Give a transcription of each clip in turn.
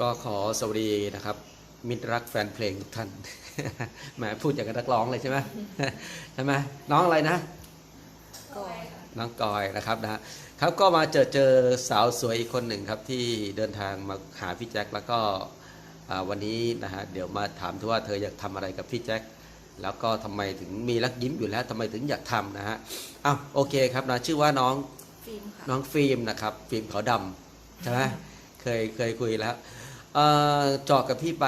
ก็ขอสวัสดีนะครับ มิตรรักแฟนเพลงทุกท่านแหมพูดอย่างกับนักร้องเลยใช่ไหมใช่ไหมน้องอะไรนะก็น้องกอยนะครับนะฮะครับก็มาเจอเจอสาวสวยอีกคนหนึ่งครับที่เดินทางมาหาพี่แจ็คแล้วก็อ่าวันนี้นะฮะเดี๋ยวมาถามที่ว่าเธออยากทำอะไรกับพี่แจ็คแล้วก็ทำไมถึงมีรักยิ้มอยู่แล้วทำไมถึงอยากทำนะฮะอ้าวโอเคครับนะชื่อว่าน้องฟิล์มค่ะน้องฟิล์มนะครับฟิล์มขาวดำใช่ไหมเคยเคยคุยแล้ว เอ่อเจาะกับพี่ไป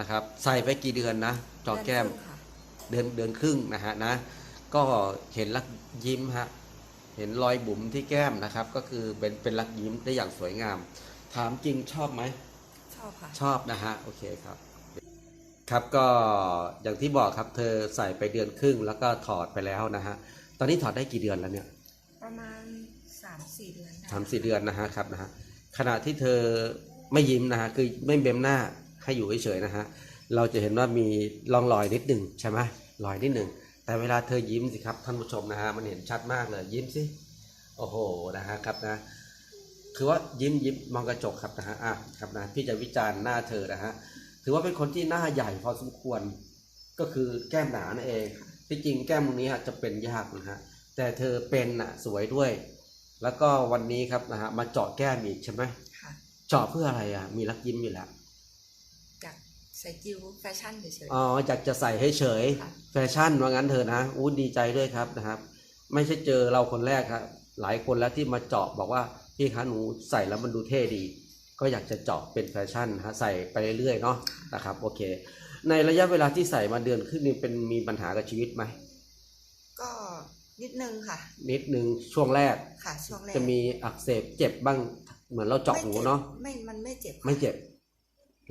นะครับ ใส่ไปกี่เดือนนะเจาะแก้มเดือนครึ่งค่ะเดือนเดือนครึ่งนะฮะนะ ก็เห็นรักยิ้มฮะเห็นรอยบุ๋มที่แก้มนะครับ ก็คือเป็นเป็นรักยิ้มได้อย่างสวยงาม ถามจริงชอบไหมชอบค่ะชอบนะฮะโอเคครับ ครับก็อย่างที่บอกครับ เธอใส่ไปเดือนครึ่งแล้วก็ถอดไปแล้วนะฮะตอนนี้ถอดได้กี่เดือนแล้วเนี่ย ประมาณสามสี่เดือนได้สามสี่เดือนนะฮะครับนะฮะขณะที่เธอ ไม่ยิ้มนะฮะคือไม่เบมหน้าให้อยู่เฉยๆนะฮะเราจะเห็นว่ามีร่องรอยนิดหนึ่งใช่ไหมรอยนิดหนึ่งแต่เวลาเธอยิ้มสิครับท่านผู้ชมนะฮะมันเห็นชัดมากเลยยิ้มสิโอ้โหนะฮะครับนะคือว่ายิ้มยิ้มมองกระจกครับนะฮะอะครับนะพี่จะวิจารณ์หน้าเธอนะฮะถือว่าเป็นคนที่หน้าใหญ่พอสมควร ก็คือแก้มหนานั่นเองที่จริงแก้มตรงนี้ฮะจะเป็นยากนะฮะแต่เธอเป็นอะสวยด้วย แล้วก็วันนี้ครับนะฮะมาเจาะแก้มอีกใช่ไหม เจาะเพื่ออะไรอะ มีรักยิ้มอยู่แล้วจากใส่จิวแฟชั่นเฉยอ๋ออยากจะใส่ให้เฉยค่ะแฟชั่นว่างั้นเถอะนะอู้ดีใจด้วยครับนะครับ ไม่ใช่เจอเราคนแรกครับหลายคนแล้วที่มาเจาะบอกว่าพี่คะหนูใส่แล้วมันดูเท่ดี ก็อยากจะเจาะเป็นแฟชั่นนะฮะใส่ไปเรื่อยๆเนาะนะครับโอเค ในระยะเวลาที่ใส่มาเดือนขึ้นนี่เป็นมีปัญหากับชีวิตไหมๆก็นิดนึงค่ะ นิดนึงช่วงแรกค่ะช่วงแรกจะมีอักเสบเจ็บบ้าง เหมือนเราเจาะหูเนาะไม่มันไม่เจ็บไม่เจ็บ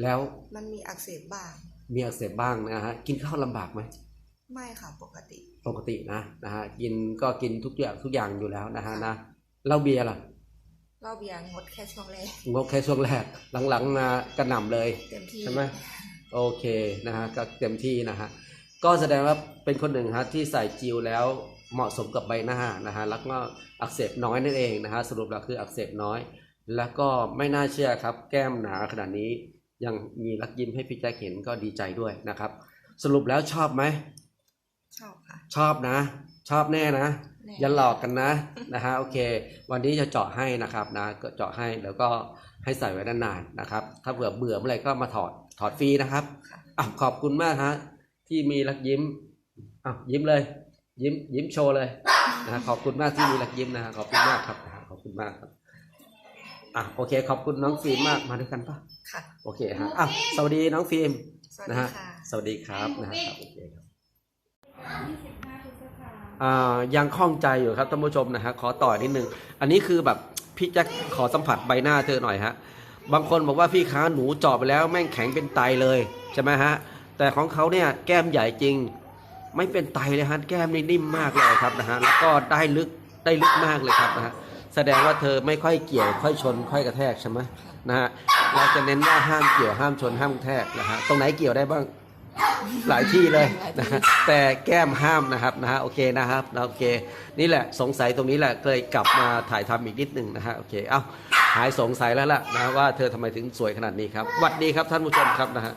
แล้วมันมีอักเสบบ้าง มีอักเสบบ้างนะฮะกินข้าวลำบากไหมไม่ค่ะปกติ ปกตินะนะฮะกินก็กินทุกอย่างทุกอย่างอยู่แล้วนะฮะนะเหล้าเบียร์ล่ะเหล้าเบียร์งดแค่ช่วงแรกงดแค่ช่วงแรกหลังๆมากระหน่ำเลยเต็มที่ใช่ไหมโอเคนะฮะก็เต็มที่นะฮะก็แสดงว่าเป็นคนหนึ่งฮะที่ใส่จิวแล้วเหมาะสมกับใบหน้านะฮะแล้วก็อักเสบน้อยนั่นเองนะฮะสรุปแล้วคืออักเสบน้อย แล้วก็ไม่น่าเชื่อครับ แก้มหนาขนาดนี้ยังมีรักยิ้มให้พี่แจ๊คเห็นก็ดีใจด้วยนะครับ สรุปแล้วชอบไหมชอบค่ะ ชอบนะ ชอบแน่นะแน่อย่าหลอกกันนะนะฮะโอเค วันนี้จะเจาะให้นะครับนะก็เจาะให้แล้วก็ให้ใส่ไว้นานๆนะครับ ถ้าเผื่อเบื่อเมื่อไหรก็มาถอดถอดฟรีนะครับค่ะอะขอบคุณมากฮะที่มีรักยิ้มอะยิ้มเลย ยิ้มยิ้มโชว์เลยนะฮะขอบคุณมากที่มีรักยิ้มนะฮะขอบคุณมากครับนะฮะขอบคุณมากครับ อะโอเค ขอบคุณน้องฟิล์มมากมาด้วยกันปะค่ะ โอเคฮะอะสวัสดีน้องฟิล์มสวัสนะดีฮะค่ะ สวัสดีครับนะฮะครับโอเคครับ25พฤษภาอ่ายังคล่องใจอยู่ครับท่านผู้ชมนะฮะขอต่อนิดนึง อันนี้คือแบบพี่แจ็คขอสัมผัสใบหน้าเธอหน่อยฮะบางคนบอกว่าพี่ค้าหนูเจาะไปแล้วแม่งแข็งเป็นไตเลยใช่ไหมฮะแต่ของเขาเนี่ยแก้มใหญ่จริง ไม่เป็นไตเลยฮะแก้มนี่นิ่มมากเลยครับนะฮะแล้วก็ได้ลึกได้ลึกมากเลยครับนะฮะ แสดงว่าเธอไม่ค่อยเกี่ยวค่อยชน ค่อยกระแทกใช่ไหมนะฮะเราจะเน้นว่าห้ามเกี่ยวห้ามชนห้ามกระแทกนะฮะตรงไหนเกี่ยวได้บ้างหลายที่เลยนะฮะแต่แก้มห้ามนะครับนะฮะโอเคนะครับนะโอเค นี่แหละสงสัยตรงนี้แหละเลยกลับมาถ่ายทำอีกนิดหนึ่งนะฮะโอเคเอ้าหายสงสัยแล้วล่ะนะว่าเธอทำไมถึงสวยขนาดนี้ครับหวัดดีครับท่านผู้ชมครับนะฮะ